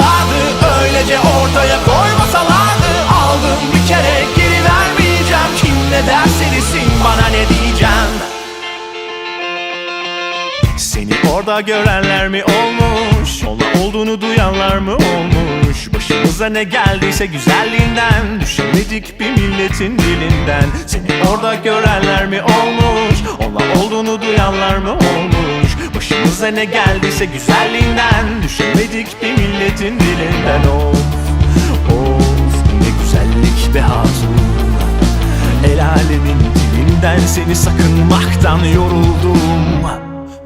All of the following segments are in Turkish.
istiyorlardı Öylece ortaya koymasalardı Aldım bir kere geri vermeyeceğim Kim ne derse desin bana ne diyeceğim? Seni orada görenler mi olmuş? Ona olduğunu duyanlar mı olmuş? Başımıza ne geldiyse güzelliğinden Düşemedik bir milletin dilinden. Seni orada görenler mi olmuş? Ona olduğunu duyanlar mı olmuş Başımıza ne geldiyse güzelliğinden Düşemedik bir milletin dilinden. Of of ne güzellik be hatun. El alemin dilinden seni sakınmaktan yoruldum.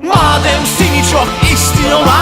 Madem seni çok istiyorlardı